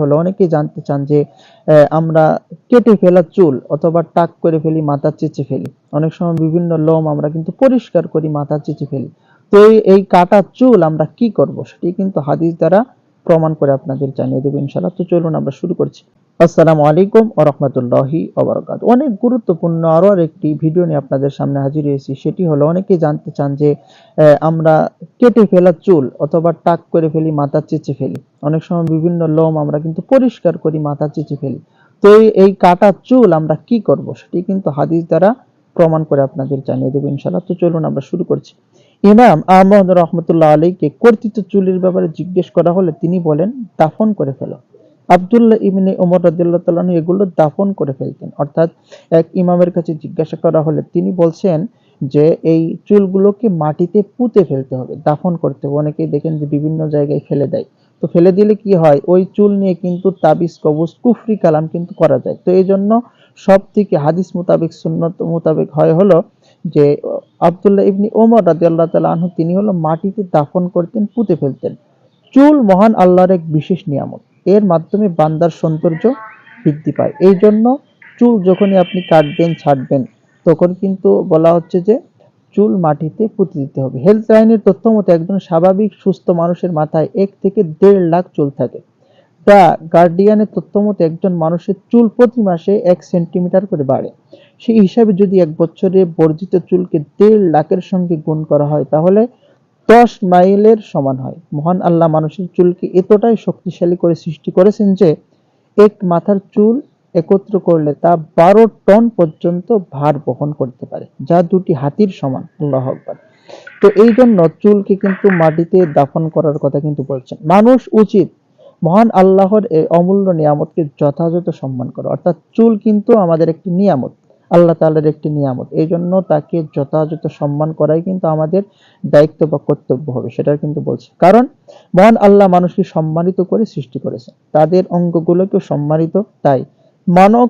হলো। অনেকেই জানতে চান যে আমরা কেটে ফেলা চুল অথবা টাক করে ফেলি, মাথা চেঁচে ফেলি। অনেক সময় বিভিন্ন লোম আমরা কিন্তু পরিষ্কার করি, মাথা চেঁচে ফেলি। তো এই এই কাটা চুল আমরা কি করব? সেটি কিন্তু হাদিস দ্বারা প্রমাণ করে আপনাদের জানিয়ে দেবো ইনশাআল্লাহ। তো চলুন আমরা শুরু করছি। আসসালামু আলাইকুম ও রহমতুল্লাহি ওবরাকাত অনেক গুরুত্বপূর্ণ আরও আর একটি ভিডিও নিয়ে আপনাদের সামনে হাজির হয়েছি। সেটি হলো অনেকেই জানতে চান যে আমরা কেটে ফেলা চুল অথবা টাক করে ফেলি, মাথা চেঁচে ফেলি। অনেক সময় বিভিন্ন লোম আমরা কিন্তু পরিষ্কার করি, মাথা চেঁচে ফেলি। তো এই- এই কাটা চুল আমরা কি করব? সেটি কিন্তু হাদিস দ্বারা প্রমাণ করে আপনাদের জানিয়ে দেবো ইনশাআল্লাহ। তো চলুন আমরা শুরু করছি। ইমাম আহমদ রহমতুল্লাহ আলীকে কর্তৃত্ব চুলের ব্যাপারে জিজ্ঞেস করা হলে তিনি বলেন, দাফন করে ফেলো। আব্দুল্লাহ ইবনে ওমর রাদিয়াল্লাহু তাআলা আনহু এগুলো দাফন করে ফেলতেন। অর্থাৎ এক ইমামের কাছে জিজ্ঞাসা করা হলে তিনি বলছেন যে, এই চুলগুলোকে মাটিতে পুঁতে ফেলতে হবে, দাফন করতে হবে। অনেকেই দেখেন যে বিভিন্ন জায়গায় ফেলে দেয়। তো ফেলে দিলে কি হয়? ওই চুল নিয়ে কিন্তু তাবিজ, কবজ, কুফরি কালাম কিন্তু করা যায়। তো এই জন্য সব থেকে হাদিস মোতাবেক, সুন্নত মোতাবেক হয় হলো যে, আবদুল্লাহ ইবনি ওমর রাদিয়াল্লাহু তাআলা আনহু তিনি হলো মাটিতে দাফন করতেন, পুঁতে ফেলতেন। চুল মহান আল্লাহর এক বিশেষ নিয়ামত। এর মাধ্যমে বান্দার সৌন্দর্য বৃদ্ধি পায়। এই জন্য চুল যখনই আপনি কাটবেন ছাড়বেন তখন কিন্তু বলা হচ্ছে যে চুল মাটিতে পুঁতে দিতে হবে। হেলথ লাইনের তথ্য মতে একজন স্বাভাবিক সুস্থ মানুষের মাথায় এক থেকে দেড় লাখ চুল থাকে। দ্য গার্ডিয়ানের তথ্য মতে একজন মানুষের চুল প্রতি মাসে এক সেন্টিমিটার করে বাড়ে। সেই হিসাবে যদি এক বছরে বর্জিত চুলকে দেড় লাখের সঙ্গে গুণ করা হয়, তাহলে দশ মাইলের সমান হয়। মহান আল্লাহ মানুষের চুলকে এতটাই শক্তিশালী করে সৃষ্টি করেছেন যে, এক মাথার চুল একত্র করলে তা বারো টন পর্যন্ত ভার বহন করতে পারে, যা দুটি হাতির সমান। আল্লাহ আকবার। তো এই জন্য চুলকে কিন্তু মাটিতে দাফন করার কথা কিন্তু বলছেন। মানুষ উচিত মহান আল্লাহর এই অমূল্য নিয়ামতকে যথাযথ সম্মান করা। অর্থাৎ চুল কিন্তু আমাদের একটি নিয়ামত। আল্লাহ তাআলার একটি নিয়ামত। এই জন্য তাকে যথাযথ সম্মান করাই কিন্তু আমাদের দায়িত্ব বা কর্তব্য হবে সেটা কিন্তু বলছে। কারণ মহান আল্লাহ মানুষকে সম্মানিত করে সৃষ্টি করেছে তাদের অঙ্গগুলোকে সম্মানিত, তাই মানব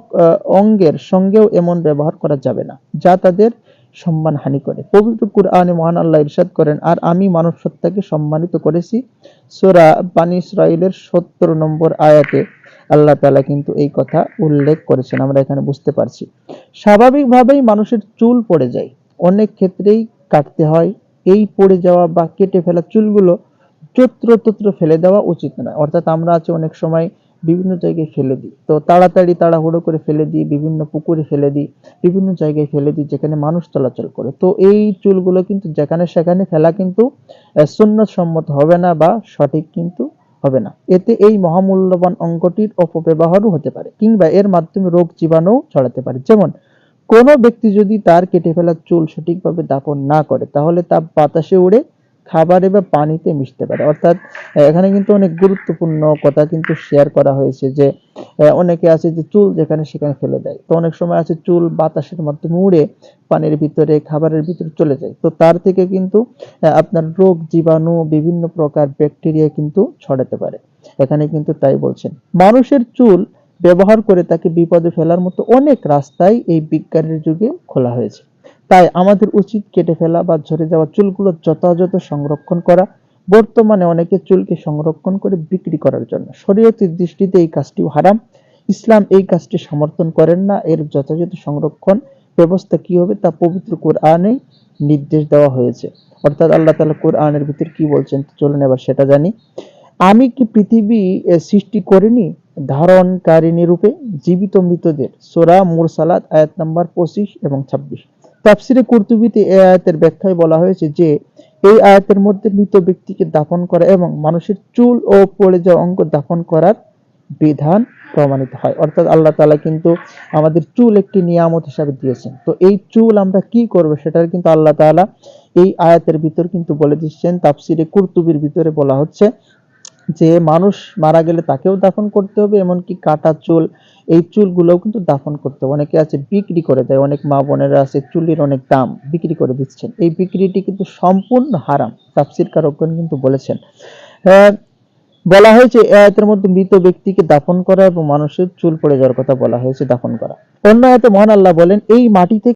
অঙ্গের সঙ্গেও এমন ব্যবহার করা যাবে না, যা তাদের সম্মান হানি করে। পবিত্র কুরআনে মহান আল্লাহ ইরশাদ করেন, আর আমি মানব সত্তাকে সম্মানিত করেছি। সোরা বানী ইসরাইলের সত্তর নম্বর আয়াতে আল্লাহ তালা কিন্তু এই কথা উল্লেখ করেছেন, আমরা এখানে বুঝতে পারছি। স্বাভাবিকভাবেই মানুষের চুল পড়ে যায়। অনেক ক্ষেত্রেই কাটতে হয়, এই পড়ে যাওয়া বা কেটে ফেলা চুলগুলো যত্র তত্র ফেলে দেওয়া উচিত নয়। অর্থাৎ আমরা আছে অনেক সময় বিভিন্ন জায়গায় ফেলে দিই। তো তাড়াতাড়ি তাড়াহুড়ো করে ফেলে দিই, বিভিন্ন পুকুরে ফেলে দিই, বিভিন্ন জায়গায় ফেলে দিই যেখানে মানুষ চলাচল করে। তো এই চুলগুলো কিন্তু যেখানে সেখানে ফেলা কিন্তু সুন্নত সম্মত হবে না বা সঠিক কিন্তু হবে না। এতে এই মহামূল্যবান অঙ্গটির অপব্যবহারও হতে পারে কিংবা এর মাধ্যমে রোগ জীবাণু ছড়াতে পারে। যেমন, কোনো ব্যক্তি যদি তার কেটে ফেলা চুল সঠিকভাবে দাপন না করে, তাহলে তা বাতাসে উড়ে খাবারে বা পানিতে মিশতে পারে। অর্থাৎ এখানে কিন্তু অনেক গুরুত্বপূর্ণ কথা কিন্তু শেয়ার করা হয়েছে যে অনেকে আছে যে চুল যেখানে সেখানে ফেলে দেয়। তো অনেক সময় আছে চুল বাতাসের মাধ্যমে উড়ে পানির ভিতরে, খাবারের ভিতরে চলে যায়। তো তার থেকে কিন্তু আপনার রোগ, জীবাণু, বিভিন্ন প্রকার ব্যাকটেরিয়া কিন্তু ছড়াতে পারে। এখানে কিন্তু তাই বলছেন। মানুষের চুল ব্যবহার করে তাকে বিপদে ফেলার মতো অনেক রাস্তাই এই বিজ্ঞানের যুগে খোলা হয়েছে। তাই আমাদের উচিত কেটে ফেলা বা ঝরে যাওয়া চুলগুলো যথাযথ সংরক্ষণ করা। বর্তমানে অনেকে চুলকে সংরক্ষণ করে বিক্রি করার জন্য। শরীয়তের দৃষ্টিতে এই কাজটিও হারাম। ইসলাম এই কাজটি সমর্থন করেন না। এর যথাযথ সংরক্ষণ ব্যবস্থা কি হবে তা পবিত্র কোরআনে নির্দেশ দেওয়া হয়েছে। অর্থাৎ আল্লাহ তাআলা কোরআনের ভিতর কি বলছেন চলুন এবার সেটা জানি। আমি কি পৃথিবী সৃষ্টি করিনি? ধারণকারিণী রূপে জীবিত মৃতদের। সোরা মুরসালাত, আয়াত নাম্বার পঁচিশ এবং ছাব্বিশ। তাফসিরে কুরতুবিতে এই আয়াতের ব্যাখ্যায় বলা হয়েছে যে, এই আয়াতের মধ্যে মৃত ব্যক্তিকে দাফন করা এবং মানুষের চুল ও পড়ে যাওয়া অঙ্গ দাফন করার বিধান প্রমাণিত হয়। অর্থাৎ আল্লাহ তাআলা কিন্তু আমাদের চুল একটি নিয়ামত হিসাবে দিয়েছেন। তো এই চুল আমরা কি করব সেটার কিন্তু আল্লাহ তাআলা এই আয়াতের ভিতর কিন্তু বলে দিচ্ছেন, তাফসিরে কুরতুবির ভিতরে বলা হচ্ছে যে মানুষ মারা গেলে তাকেও দাফন করতে হবে, এমনকি কাটা চুল, এই চুলগুলোও কিন্তু দাফন করতে হবে। অনেকে আছে বিক্রি করে দেয়, অনেক মা বোনেরা আছে চুলের অনেক দাম বিক্রি করে দিচ্ছেন। এই বিক্রিটি কিন্তু সম্পূর্ণ হারাম, তাফসির কারকগণ কিন্তু বলেছেন। বলা হয়েছে আয়াতের মধ্যে মৃত ব্যক্তিকে দাফন করা এবং মানুষের চুল পড়ে যাওয়ার কথা বলা হয়েছে দাফন করা। অন্য আয়াতে মহান আল্লাহ বলেন, এই মাটি থেকে